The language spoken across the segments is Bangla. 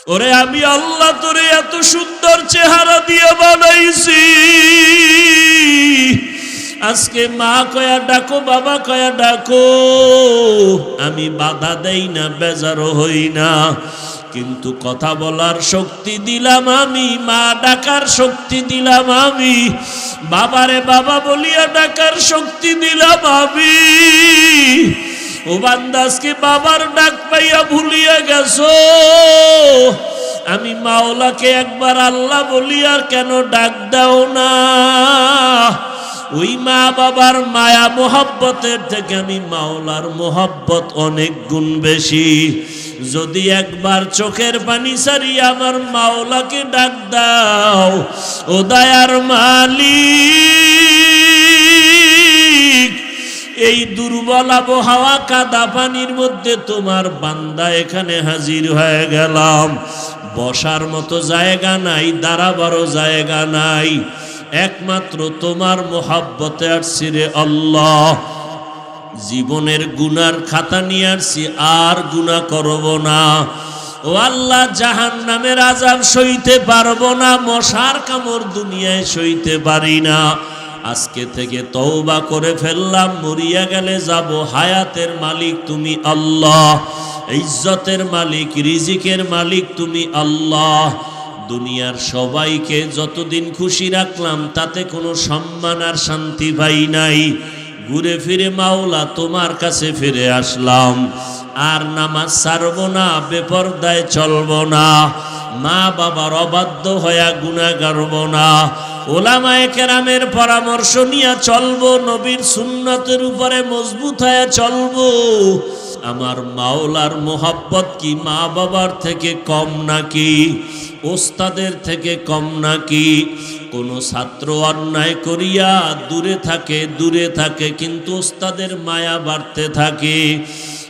ওরে আমি আল্লাহ তোরে এত সুন্দর চেহারা দিয়ে বানাইছি। আজকে মা কয়া ডাকো, বাবা কয়া ডাকো। আমি বাধা দেই না, বেজারও হই না। কিন্তু কথা বলার শক্তি দিলাম আমি, মা ডাকার শক্তি দিলাম আমি। বাবারে বাবা বলিয়া ডাকার শক্তি দিলাম আমি। ও বান্দাসকে বাবার ডাক পাইয়া ভুলিয়া গেছো। আমি মাওলাকে একবার আল্লাহ বলি, আর কেন ডাক দাও না? ওই মা বাবার মায়া মোহাব্বতের থেকে আমি মাওলার মোহাব্বত অনেক গুণ বেশি। যদি একবার চোখের পানি সারি আমার মাওলাকে ডাক দাও, ও দয়ার মালিক, এই দুর্বল আবহাওয়া কাদা পানির মধ্যে তোমার বান্দা এখানে হাজির হয়ে গেলাম। বসার মতো জায়গা নাই, দাঁড়াবারও জায়গা নাই। একমাত্র তোমার মোহাব্বতে আসছি রে আল্লাহ। জীবনের গুনার খাতা নিয়ে আসছি, আর গুণা করব না। ও আল্লাহ জাহান নামের আজাব সইতে পারব না, মশার কামড় দুনিয়ায় সইতে পারি না। আজকে থেকে তওবা করে ফেললাম, মরিয়া গেলে যাব। হায়াতের মালিক তুমি আল্লাহ, ইজ্জতের মালিক, রিজিকের মালিক তুমি আল্লাহ। দুনিয়ার সবাইকে যতদিন খুশি রাখলাম, তাতে কোনো সম্মান আর শান্তি পাই নাই। ঘুরে ফিরে মাওলা তোমার কাছে ফিরে আসলাম। আর নামাজ ছাড়ব না, বেপরদায় চলব না। মা বাবার অবাধ্য হইয়া গুণা না। ওলামায়ে কেরামের পরামর্শ নিয়ে চলবো, নবীর সুন্নতের উপরে মজবুত হয়ে চলবো। আমার মাওলার মোহাব্বত কি মা বাবার থেকে কম নাকি? ওস্তাদের থেকে কম নাকি? কোনো ছাত্র অন্যায় করিয়া দূরে থাকে দূরে থাকে, কিন্তু ওস্তাদের মায়া বাড়তে থাকে।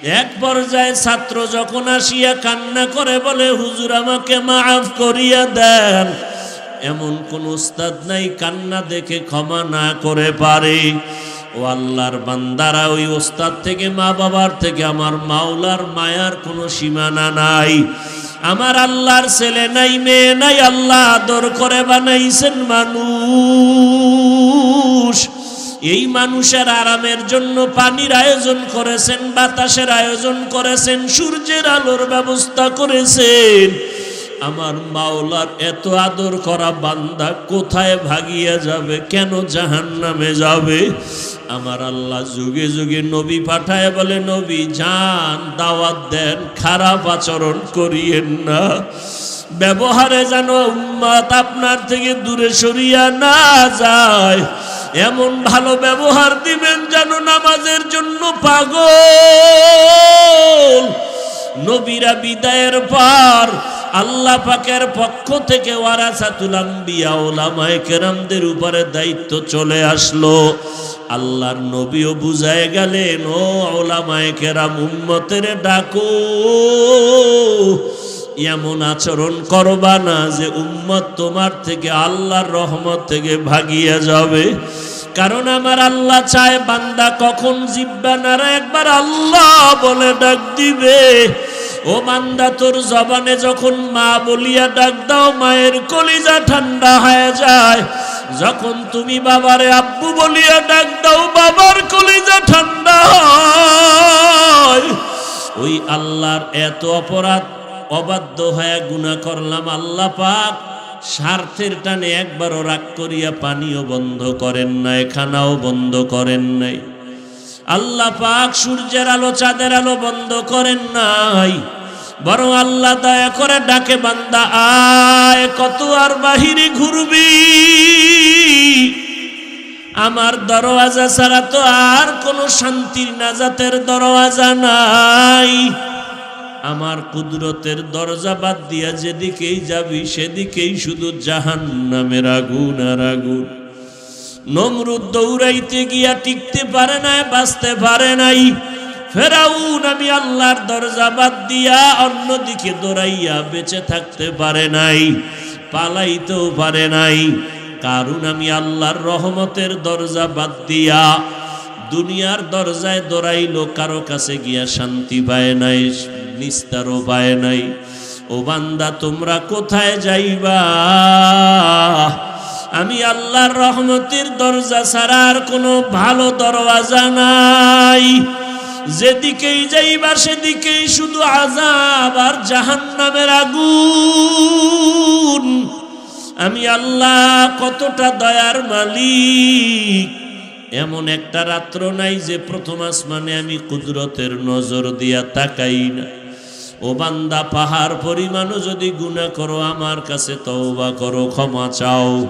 এক পর্যায়ে ছাত্র যখন আসিয়া কান্না করে বলে, হুজুর, আমাকে মাফ করিয়া দেন। এমন কোন উস্তাদ নাই, কান্না দেখে ক্ষমা না করে পারে। ও আল্লাহর বান্দারা, ওই ওস্তাদ থেকে, মা বাবার থেকে আমার মাওলার মায়ার কোনো সীমানা নাই। আমার আল্লাহর ছেলে নাই, মেয়ে নাই, আল্লাহ আদর করে বানাইছেন মানুষ। এই মানুষের আরামের জন্য পানির আয়োজন করেছেন, বাতাসের আয়োজন করেছেন, সূর্যের আলোর ব্যবস্থা করেছেন। আমার মাওলার এত আদর করা বান্দা কোথায় ভাগিয়া যাবে? কেন জাহান নামে যাবে? আমার আল্লাহ যুগে যুগে নবী পাঠায় বলে, নবী, যান, দাওয়াত দেন, খারাপ আচরণ করিয়েন না। ব্যবহারে যেন উম্মাত আপনার থেকে দূরে সরিয়া না যায়। এমন ভালো ব্যবহার দিবেন যেন নামাজের জন্য পাগল। নবীরা বিদায়ের পর আল্লাহ পাকের পক্ষ থেকে ওয়ারাসাতুল আম্বিয়া ওলামায়ে কেরামদের উপরে দায়িত্ব চলে আসলো। আল্লাহর নবীও বুঝায় গেলেন, ও ওলামায়ে কেরাম, উম্মতের ডাকো। এমন আচরণ করবা না যে উম্মত তোমার থেকে আল্লাহর রহমত থেকে ভাগিয়ে যাবে। কারণ আমার আল্লাহ চায় বান্দা কখন জিব্বা নারা একবার আল্লাহ বলে ডাক দিবে। ও বান্দা তোর জবানে যখন মা বলিয়া ডাক দাও, মায়ের কলিজা ঠান্ডা হয়ে যায়। যখন তুমি বাবারে আব্বু বলিয়া ডাক দাও, বাবার কলিজা ঠান্ডা হয়। ওই আল্লাহর এত অপরাধ, অবাধ্য হয়ে গুণা করলাম আল্লাহ পাক। স্বার্থের টানে একবারও রাগ করিয়া পানিও বন্ধ করেন নাই, খানাও বন্ধ করেন নাই। আল্লাহ পাক সূর্যের আলো, চাঁদের আলো বন্ধ করেন নাই। বরং আল্লাহ দয়া করে ডাকে, বান্দা, আয় কত আর বাহিরে ঘুরবি? আমার দরওয়াজা ছাড়া তো আর কোনো শান্তির নাজাতের দরওয়াজা নাই। আমার কুদরতের দরজা বাদ দিয়া যেদিকেই যাবি, সেদিকেই শুধু জাহান নামের আগুন আর আগুন। নমরুদ দৌড়াইতে গিয়া টিকতে পারে নাই, বাঁচতে পারে নাই। ফেরাউন, আমি আল্লাহর দরজা বাদ দিয়া অন্যদিকে দৌড়াইয়া বেঁচে থাকতে পারে নাই, পালাইতেও পারে নাই। কারণ আমি আল্লাহর রহমতের দরজা বাদ দিয়া দুনিয়ার দরজায় দৌড়াইলো, কারও কাছে গিয়া শান্তি পায় নাই, নিস্তারও পায় নাই। ও বান্দা, তোমরা কোথায় যাইবা? আমি আল্লাহর রহমতের দরজা ছাড়া আর কোনো ভালো দরওয়াজা নাই। যেদিকেই যাইবা সেদিকেই শুধু আজাব আর জাহান্নামের আগুন। আমি আল্লাহ কতটা দয়ার মালিক। এমন একটা রাত্র নাই যে প্রথম আসমানে আমি কুদরতের নজর দিয়া তাকাই না। ও বান্দা, পাহাড় পরিমাণও যদি গুণা করো, আমার কাছে তওবা করো, ক্ষমা চাও।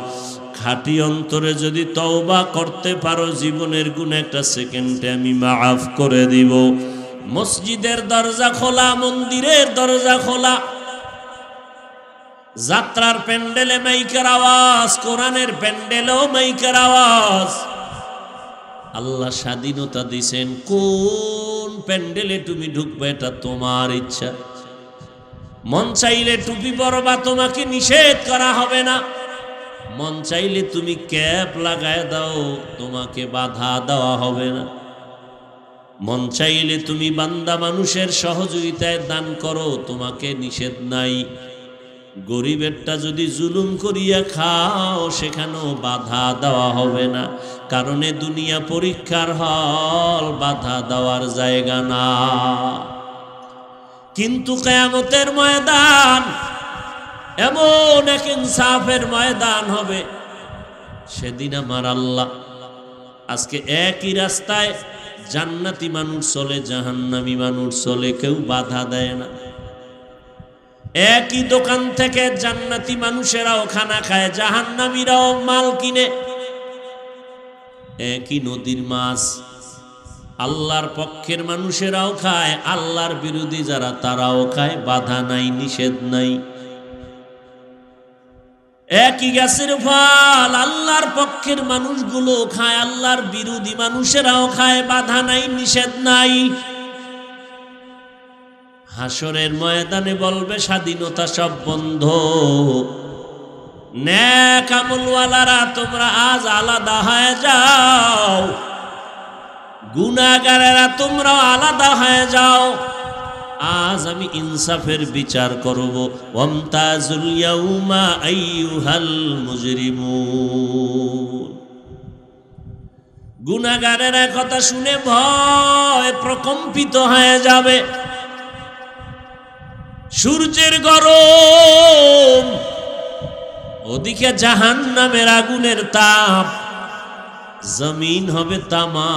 খাঁটি অন্তরে যদি তওবা করতে পারো, জীবনের গুণ একটা সেকেন্ডে আমি মাফ করে দিব। মসজিদের দরজা খোলা, মন্দিরের দরজা খোলা। যাত্রার প্যান্ডেলে মাইকের আওয়াজ, কোরআনের প্যান্ডেলেও মাইকের আওয়াজ। আল্লাহ স্বাধীনতা দিছেন, কোন প্যান্ডেলে তুমি ঢুকবে এটা তোমার ইচ্ছা। মন চাইলে টুপি পরবা, তোমাকে নিষেধ করা হবে না। মন চাইলে তুমি ক্যাপ লাগায় দাও, তোমাকে বাধা দেওয়া হবে না। মন চাইলে তুমি বান্দা মানুষের সহযোগিতায় দান করো, তোমাকে নিষেধ নাই। গরিবেরটা যদি জুলুম করিয়া খাও, সেখানেও বাধা দেওয়া হবে না। কারণে দুনিয়া পরীক্ষার হল, বাধা দেওয়ার জায়গা না। কিন্তু কেয়ামতের ময়দান এমন এক ইনসাফের ময়দান হবে। সেদিন আমার আল্লাহ আজকে একই রাস্তায় জান্নাতি মানুষ চলে, জাহান্নামি মানুষ চলে, কেউ বাধা দেয় না। একই দোকান থেকে জান্নাতি মানুষেরাও খানা খায়, জাহান্নামীরাও মাল কিনে। একই নদীর মাছ আল্লাহর পক্ষের মানুষেরাও খায়, আল্লাহর বিরোধী যারা তারাও খায়, বাধা নাই, নিষেধ নাই। একই গাছের ফল, আল্লাহর পক্ষের মানুষগুলো খায়, আল্লাহর বিরোধী মানুষেরাও খায়, বাধা নাই, নিষেধ নাই। হাসরের ময়দানে বলবে, স্বাধীনতা সব বন্ধ। ন্যাক তোমরা আজ আলাদা হয়ে যাও। গুনাগারেরা তোমরাও আলাদা হয়ে যাও। আজ আমি ইনসাফের বিচার করব। ওমতাজুল ইয়াউমা আইয়ুহাল মুজরিমুন। গুনাগারেরা কথা শুনে ভয় প্রকম্পিত হয়ে যাবে। সূর্যের গরম, ওদিকে জাহান নামের আগুনের তাপ, জমিন হবে তামা।